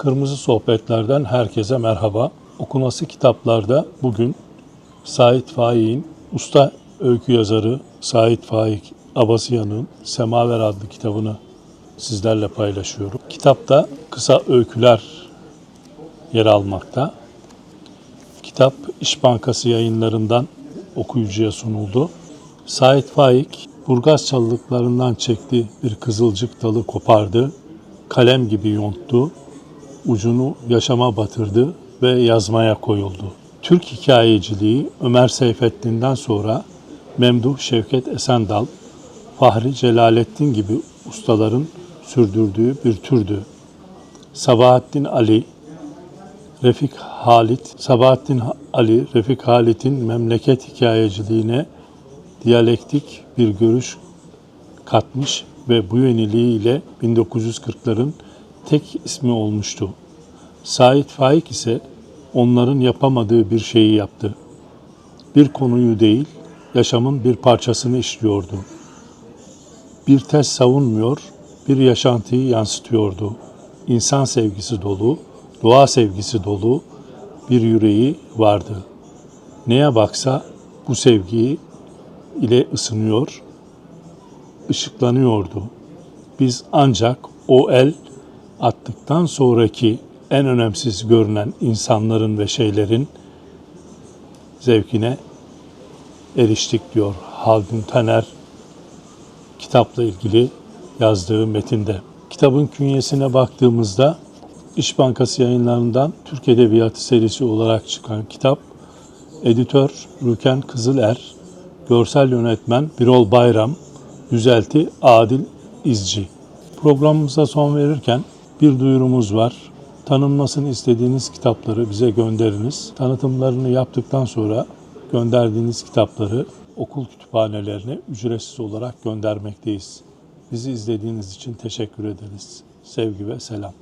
Kırmızı Sohbetler'den herkese merhaba. Okunası kitaplarda bugün Sait Faik'in usta öykü yazarı Sait Faik Abasıyan'ın Semaver adlı kitabını sizlerle paylaşıyorum. Kitapta kısa öyküler yer almakta. Kitap İş Bankası yayınlarından okuyucuya sunuldu. Sait Faik, Burgaz çalılıklarından çekti bir kızılcık dalı kopardı, kalem gibi yonttu, ucunu yaşama batırdı ve yazmaya koyuldu. Türk hikayeciliği Ömer Seyfettin'den sonra Memduh Şevket Esendal, Fahri Celalettin gibi ustaların sürdürdüğü bir türdü. Sabahattin Ali, Refik Halit, Sabahattin Ali, Refik Halit'in memleket hikayeciliğine diyalektik bir görüş katmış ve bu yeniliğiyle 1940'ların tek ismi olmuştu. Sait Faik ise onların yapamadığı bir şeyi yaptı. Bir konuyu değil, yaşamın bir parçasını işliyordu. Bir tez savunmuyor, bir yaşantıyı yansıtıyordu. İnsan sevgisi dolu, doğa sevgisi dolu bir yüreği vardı. Neye baksa bu sevgiyi ile ısınıyor, ışıklanıyordu. Biz ancak o el attıktan sonraki en önemsiz görünen insanların ve şeylerin zevkine eriştik diyor Haldun Taner kitapla ilgili yazdığı metinde. Kitabın künyesine baktığımızda İş Bankası yayınlarından Türk Edebiyatı serisi olarak çıkan kitap, editör Rüken Kızıler, görsel yönetmen Birol Bayram, düzelti Adil İzci. Programımıza son verirken bir duyurumuz var. Tanınmasını istediğiniz kitapları bize gönderiniz. Tanıtımlarını yaptıktan sonra gönderdiğiniz kitapları okul kütüphanelerine ücretsiz olarak göndermekteyiz. Bizi izlediğiniz için teşekkür ederiz. Sevgi ve selam.